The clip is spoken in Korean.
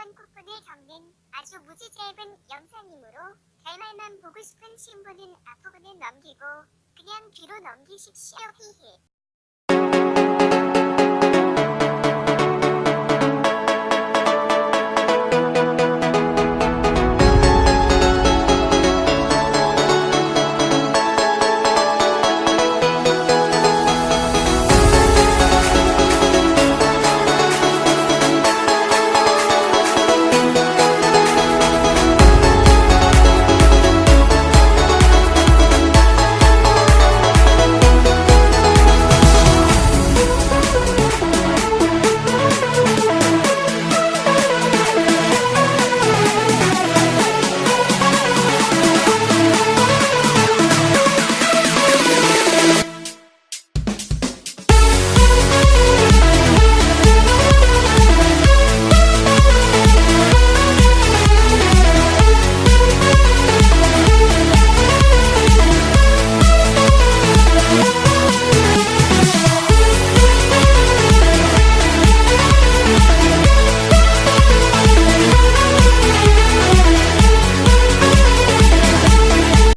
쿠폰 쿠폰을 겪는 아주 무지 짧은 영상이므로 결말만 보고 싶은 신분은 앞부분은 넘기고 그냥 뒤로 넘기십시오. 히히.